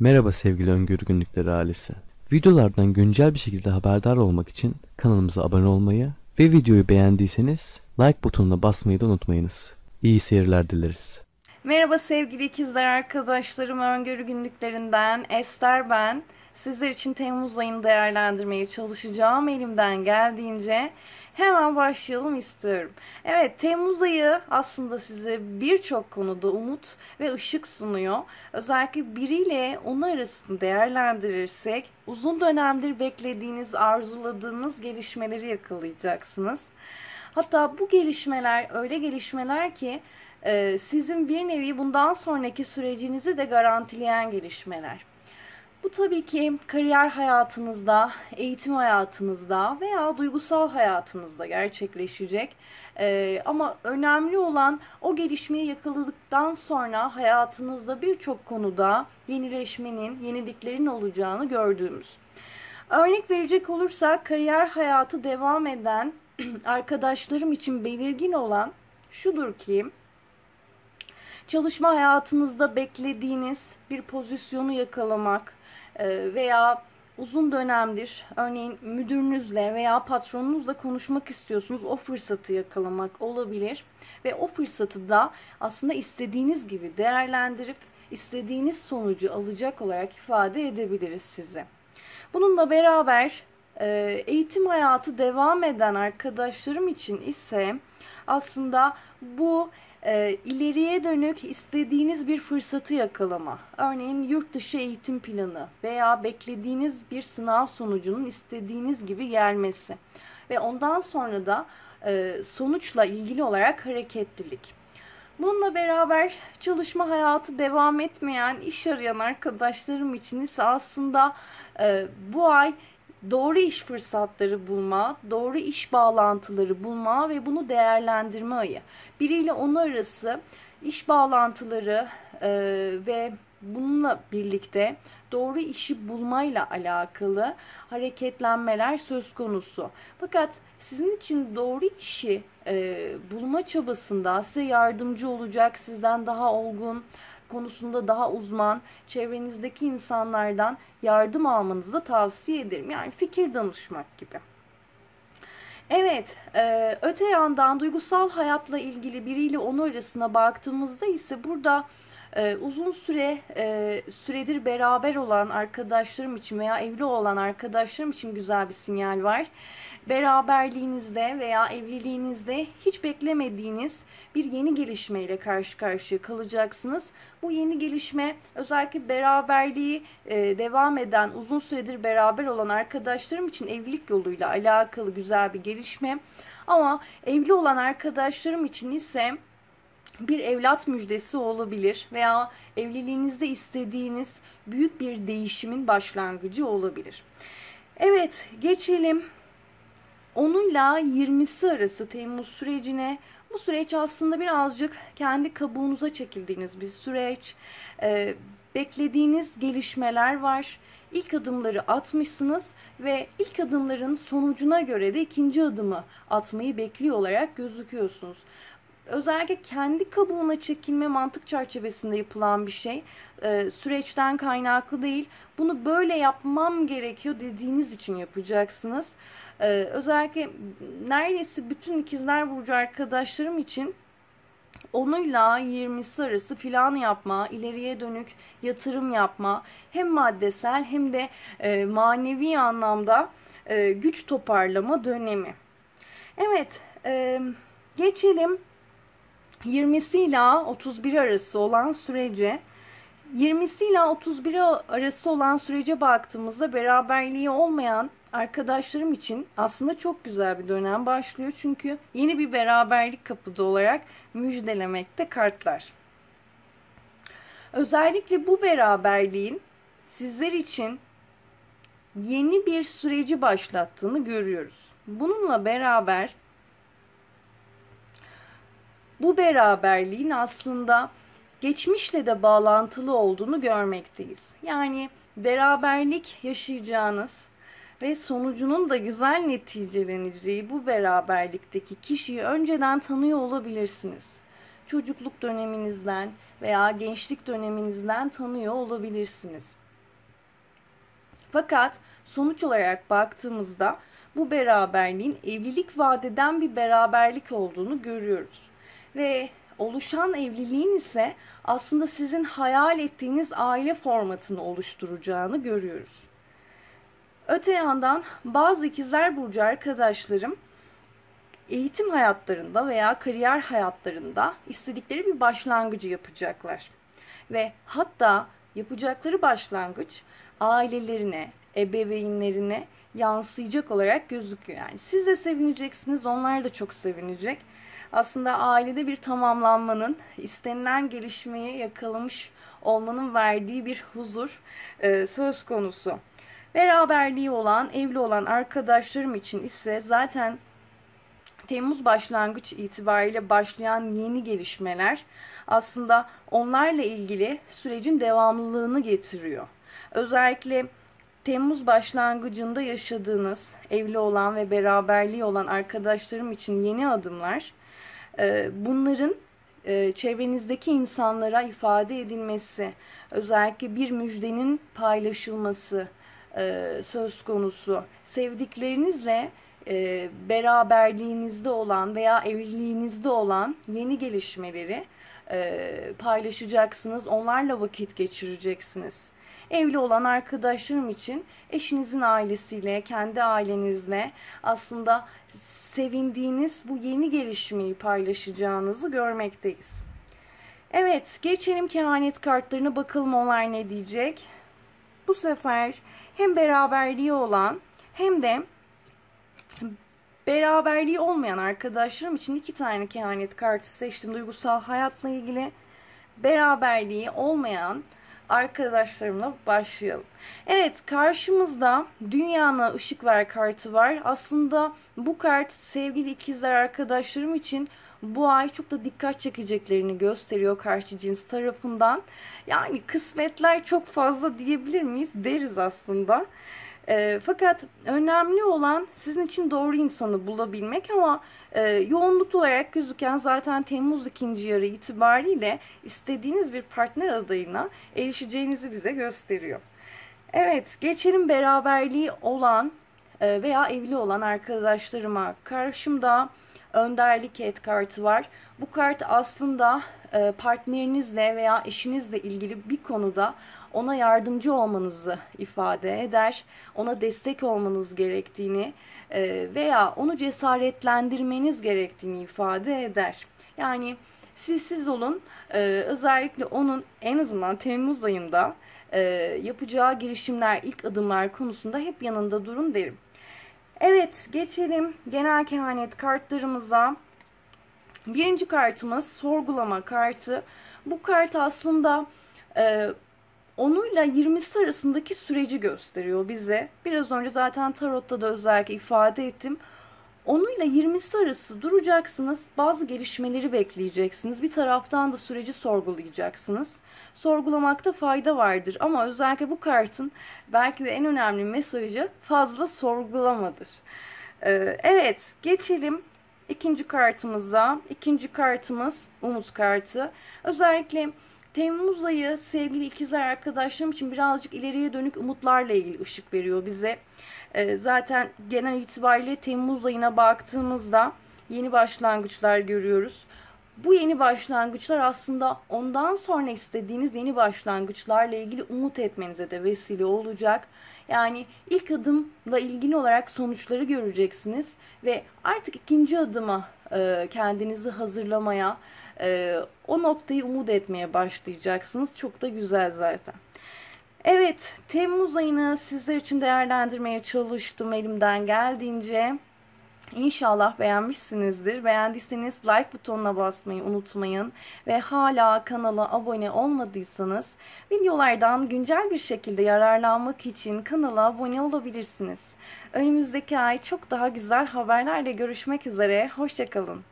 Merhaba sevgili Öngörü Günlükleri ailesi. Videolardan güncel bir şekilde haberdar olmak için kanalımıza abone olmayı ve videoyu beğendiyseniz like butonuna basmayı da unutmayınız. İyi seyirler dileriz. Merhaba sevgili ikizler arkadaşlarım Öngörü Günlüklerinden Ester ben. Sizler için Temmuz ayını değerlendirmeye çalışacağım elimden geldiğince. Hemen başlayalım istiyorum. Evet Temmuz ayı aslında size birçok konuda umut ve ışık sunuyor. Özellikle biriyle onu arasında değerlendirirsek uzun dönemdir beklediğiniz, arzuladığınız gelişmeleri yakalayacaksınız. Hatta bu gelişmeler öyle gelişmeler ki e, sizin bir nevi bundan sonraki sürecinizi de garantileyen gelişmeler. Bu tabii ki kariyer hayatınızda, eğitim hayatınızda veya duygusal hayatınızda gerçekleşecek. Ee, ama önemli olan o gelişmeyi yakaladıktan sonra hayatınızda birçok konuda yenileşmenin, yeniliklerin olacağını gördüğümüz. Örnek verecek olursak kariyer hayatı devam eden arkadaşlarım için belirgin olan şudur ki çalışma hayatınızda beklediğiniz bir pozisyonu yakalamak, veya uzun dönemdir örneğin müdürünüzle veya patronunuzla konuşmak istiyorsunuz. O fırsatı yakalamak olabilir ve o fırsatı da aslında istediğiniz gibi değerlendirip istediğiniz sonucu alacak olarak ifade edebiliriz size. Bununla beraber e, eğitim hayatı devam eden arkadaşlarım için ise aslında bu e, ileriye dönük istediğiniz bir fırsatı yakalama. Örneğin yurt dışı eğitim planı veya beklediğiniz bir sınav sonucunun istediğiniz gibi gelmesi. Ve ondan sonra da e, sonuçla ilgili olarak hareketlilik. Bununla beraber çalışma hayatı devam etmeyen, iş arayan arkadaşlarım için ise aslında e, bu ay doğru iş fırsatları bulma, doğru iş bağlantıları bulma ve bunu değerlendirme ayı. Biriyle onu arası iş bağlantıları e, ve bununla birlikte doğru işi bulmayla alakalı hareketlenmeler söz konusu. Fakat sizin için doğru işi e, bulma çabasında size yardımcı olacak, sizden daha olgun, konusunda daha uzman çevrenizdeki insanlardan yardım almanızı da tavsiye ederim. Yani fikir danışmak gibi. Evet, e, öte yandan duygusal hayatla ilgili biriyle onu arasına baktığımızda ise burada e, uzun süre e, süredir beraber olan arkadaşlarım için veya evli olan arkadaşlarım için güzel bir sinyal var beraberliğinizde veya evliliğinizde hiç beklemediğiniz bir yeni gelişmeyle karşı karşıya kalacaksınız. Bu yeni gelişme özellikle beraberliği e, devam eden uzun süredir beraber olan arkadaşlarım için evlilik yoluyla alakalı güzel bir gelişme. Ama evli olan arkadaşlarım için ise bir evlat müjdesi olabilir veya evliliğinizde istediğiniz büyük bir değişimin başlangıcı olabilir. Evet, geçelim 10'uyla 20'si arası Temmuz sürecine bu süreç aslında birazcık kendi kabuğunuza çekildiğiniz bir süreç. Ee, beklediğiniz gelişmeler var. İlk adımları atmışsınız ve ilk adımların sonucuna göre de ikinci adımı atmayı bekliyor olarak gözüküyorsunuz özellikle kendi kabuğuna çekilme mantık çerçevesinde yapılan bir şey. Ee, süreçten kaynaklı değil. Bunu böyle yapmam gerekiyor dediğiniz için yapacaksınız. Ee, özellikle neredeyse bütün ikizler burcu arkadaşlarım için onuyla 20'si arası plan yapma, ileriye dönük yatırım yapma, hem maddesel hem de e, manevi anlamda e, güç toparlama dönemi. Evet, e, geçelim 20'si ila 31 arası olan sürece 20'si ila 31 arası olan sürece baktığımızda beraberliği olmayan arkadaşlarım için aslında çok güzel bir dönem başlıyor. Çünkü yeni bir beraberlik kapıda olarak müjdelemekte kartlar. Özellikle bu beraberliğin sizler için yeni bir süreci başlattığını görüyoruz. Bununla beraber bu beraberliğin aslında geçmişle de bağlantılı olduğunu görmekteyiz. Yani beraberlik yaşayacağınız ve sonucunun da güzel neticeleneceği bu beraberlikteki kişiyi önceden tanıyor olabilirsiniz. Çocukluk döneminizden veya gençlik döneminizden tanıyor olabilirsiniz. Fakat sonuç olarak baktığımızda bu beraberliğin evlilik vadeden bir beraberlik olduğunu görüyoruz. Ve oluşan evliliğin ise aslında sizin hayal ettiğiniz aile formatını oluşturacağını görüyoruz. Öte yandan bazı ikizler burcu arkadaşlarım eğitim hayatlarında veya kariyer hayatlarında istedikleri bir başlangıcı yapacaklar. Ve hatta yapacakları başlangıç ailelerine, ebeveynlerine yansıyacak olarak gözüküyor. Yani siz de sevineceksiniz, onlar da çok sevinecek. Aslında ailede bir tamamlanmanın, istenilen gelişmeyi yakalamış olmanın verdiği bir huzur e, söz konusu. Beraberliği olan, evli olan arkadaşlarım için ise zaten Temmuz başlangıç itibariyle başlayan yeni gelişmeler aslında onlarla ilgili sürecin devamlılığını getiriyor. Özellikle Temmuz başlangıcında yaşadığınız evli olan ve beraberliği olan arkadaşlarım için yeni adımlar bunların e, çevrenizdeki insanlara ifade edilmesi, özellikle bir müjdenin paylaşılması e, söz konusu. Sevdiklerinizle beraberliğinizde olan veya evliliğinizde olan yeni gelişmeleri paylaşacaksınız. Onlarla vakit geçireceksiniz evli olan arkadaşlarım için eşinizin ailesiyle, kendi ailenizle aslında sevindiğiniz bu yeni gelişmeyi paylaşacağınızı görmekteyiz. Evet, geçelim kehanet kartlarına bakalım onlar ne diyecek. Bu sefer hem beraberliği olan hem de beraberliği olmayan arkadaşlarım için iki tane kehanet kartı seçtim. Duygusal hayatla ilgili beraberliği olmayan arkadaşlarımla başlayalım. Evet karşımızda dünyana ışık ver kartı var. Aslında bu kart sevgili ikizler arkadaşlarım için bu ay çok da dikkat çekeceklerini gösteriyor karşı cins tarafından. Yani kısmetler çok fazla diyebilir miyiz? Deriz aslında. E, fakat önemli olan sizin için doğru insanı bulabilmek ama e, yoğunluklu olarak gözüken zaten Temmuz ikinci yarı itibariyle istediğiniz bir partner adayına erişeceğinizi bize gösteriyor. Evet, geçelim beraberliği olan e, veya evli olan arkadaşlarıma. Karşımda önderlik et kartı var. Bu kart aslında e, partnerinizle veya eşinizle ilgili bir konuda ona yardımcı olmanızı ifade eder. Ona destek olmanız gerektiğini e, veya onu cesaretlendirmeniz gerektiğini ifade eder. Yani siz siz olun. E, özellikle onun en azından Temmuz ayında yapacağı girişimler, ilk adımlar konusunda hep yanında durun derim. Evet geçelim genel kehanet kartlarımıza. Birinci kartımız sorgulama kartı. Bu kart aslında e, onuyla 20'si arasındaki süreci gösteriyor bize. Biraz önce zaten tarotta da özellikle ifade ettim. Onuyla 20'si arası duracaksınız. Bazı gelişmeleri bekleyeceksiniz. Bir taraftan da süreci sorgulayacaksınız. Sorgulamakta fayda vardır ama özellikle bu kartın belki de en önemli mesajı fazla sorgulamadır. Ee, evet, geçelim ikinci kartımıza. İkinci kartımız umut kartı. Özellikle Temmuz ayı sevgili ikizler arkadaşlarım için birazcık ileriye dönük umutlarla ilgili ışık veriyor bize. Ee, zaten genel itibariyle Temmuz ayına baktığımızda yeni başlangıçlar görüyoruz. Bu yeni başlangıçlar aslında ondan sonra istediğiniz yeni başlangıçlarla ilgili umut etmenize de vesile olacak. Yani ilk adımla ilgili olarak sonuçları göreceksiniz ve artık ikinci adıma e, kendinizi hazırlamaya, e, o noktayı umut etmeye başlayacaksınız. Çok da güzel zaten. Evet, Temmuz ayını sizler için değerlendirmeye çalıştım elimden geldiğince. İnşallah beğenmişsinizdir. Beğendiyseniz like butonuna basmayı unutmayın. Ve hala kanala abone olmadıysanız videolardan güncel bir şekilde yararlanmak için kanala abone olabilirsiniz. Önümüzdeki ay çok daha güzel haberlerle görüşmek üzere. Hoşçakalın.